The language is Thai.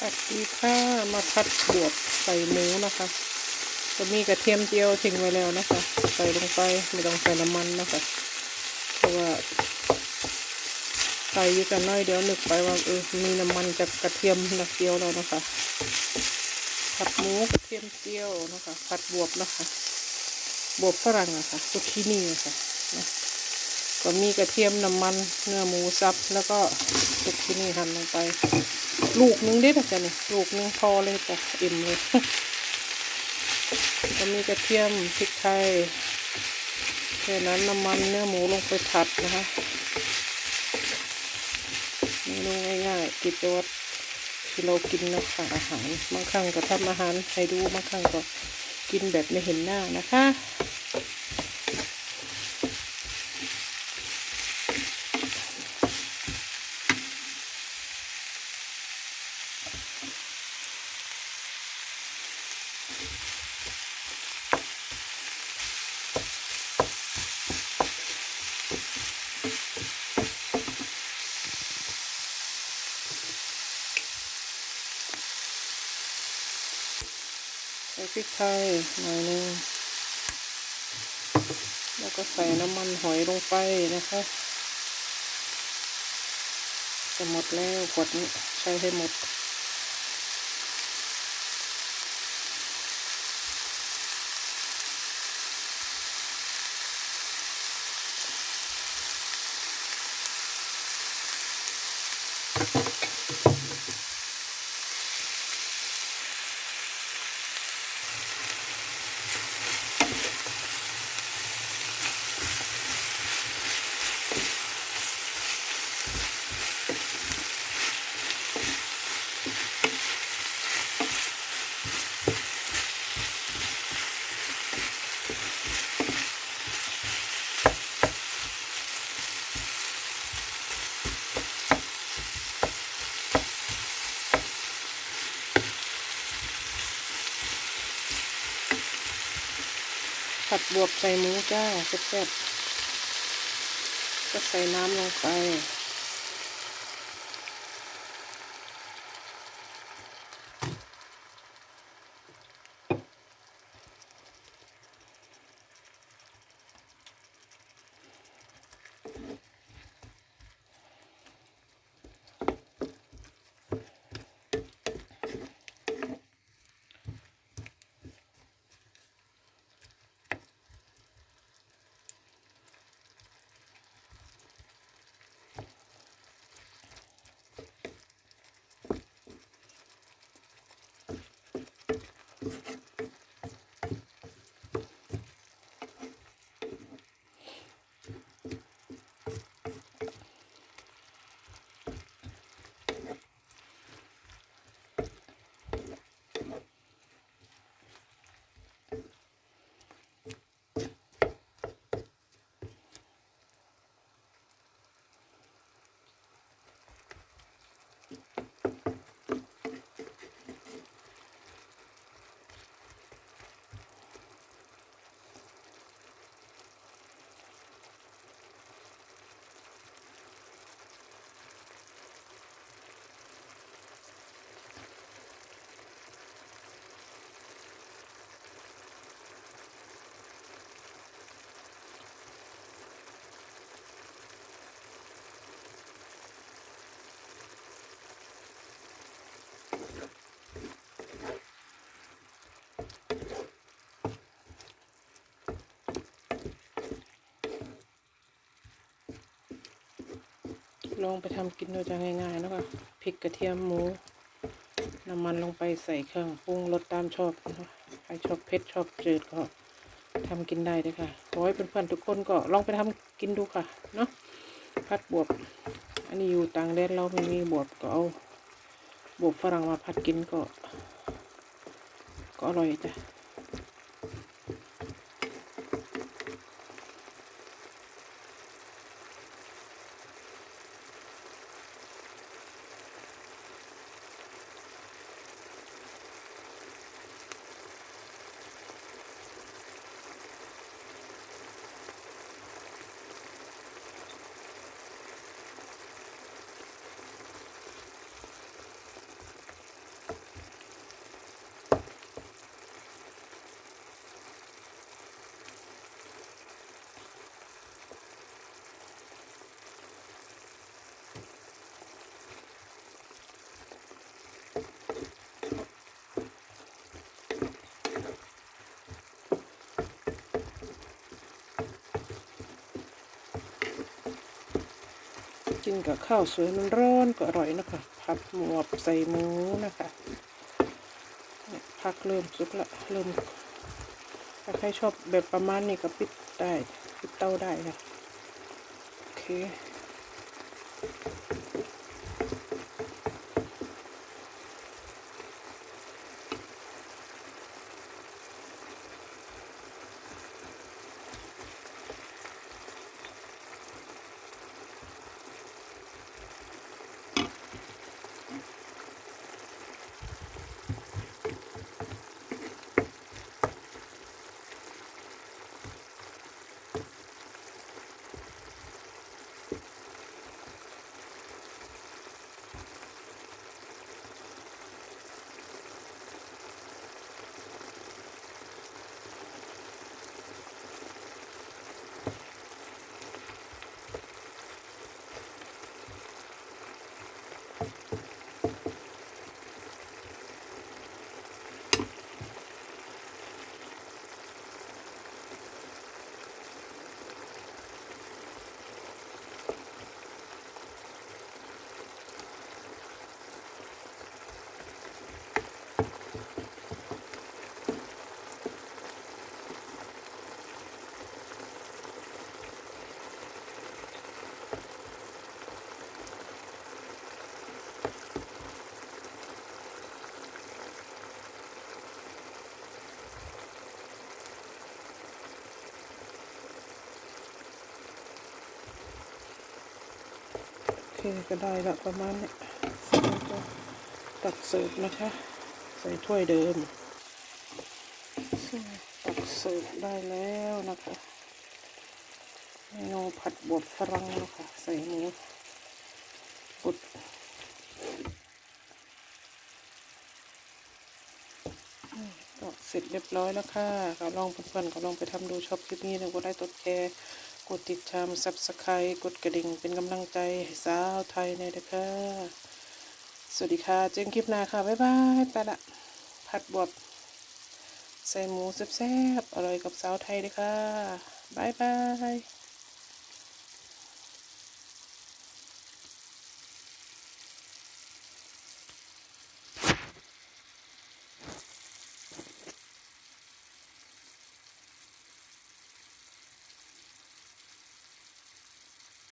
สวัสดีค่ะมาผัดบวบใส่หมูนะคะ จะมีกระเทียมเจียวทิ้งไว้แล้วนะคะ ใส่ลงไปไม่ต้องใส่น้ำมันนะคะ เพราะว่าใส่อยู่กันน้อยเดี๋ยวนึกไปว่าเออมีน้ำมันจากกระเทียมนักเจียวแล้วนะคะผัดหมูกระเทียมเจียวนะคะผัดบวบนะคะบวบฝรั่งอะคะซุกินี่อะคะนะ ก็มีกระเทียมน้ำมันเนื้อหมูสับแล้วก็ซุกินี่หั่นลงไป ลูกนึงได้แต่จ้ะนี่ลูกนึงพอเลยจ้ะอิ่มเลยก็มีกระเทียมพริกไทยแค่นั้นน้ำมันเนื้อหมูลงไปผัดนะคะเมนูง่ายๆกิจวัตรที่เรากินนะคะอาหารบางครั้งก็ทำอาหารให้ดูบางครั้งก็กินแบบไม่เห็นหน้านะคะ ส่พริกไทยหน่อยหนึงแล้วก็ใส่น้ำมันหอยลงไปนะคะ จะหมดแล้วขวดนี้ใช้ให้หมด ผัดบวบใส่หมูจ้าแซ่บๆก็ใส่น้ำลงไป ลองไปทำกินดูจะง่ายๆนะคะพริกกระเทียมหมูน้ำมันลงไปใส่เครื่องปรุงรสตามชอบนะคะใครชอบเผ็ดชอบจืดก็ทำกินได้เลยค่ะขอให้เพื่อนๆทุกคนก็ลองไปทำกินดูค่ะเนาะพัดบวบ อันนี้อยู่ต่างแดนเราไม่มีบวบก็เอาบวบฝรั่งมาพัดกินก็ ก็อร่อยจ้ะ กินกับข้าวสวยมันร้อนก็อร่อยนะคะผัดหมวบใส่หมูนะคะเนี่ยผักเริ่มสุกละเริ่มถ้าใครชอบแบบประมาณนี้ก็ปิดได้ปิดเตาได้นะโอเค เคก็ได้ละประมาณนี้ตักเสิร์ฟนะคะ ใส่ถ้วยเดิมตักเสิร์ฟได้แล้วนะคะเมนูผัดบดฝรั่งนะคะใส่หมูบดก็เสร็จเรียบร้อยแล้วค่ะก็ลองเพื่อนๆก็ลองไปทำดูชอบคลิปนี้นะกดไลค์กดแชร์ กดติดตามซับสไครต์กดกระดิ่งเป็นกำลังใจให้สาวไทยในเด็กคะสวัสดีค่ะเจอกันคลิปหน้าค่ะบ๊ายบายไปละผัดบดใส่หมูแซ่บๆอร่อยกับสาวไทยเลยค่ะบ๊ายบาย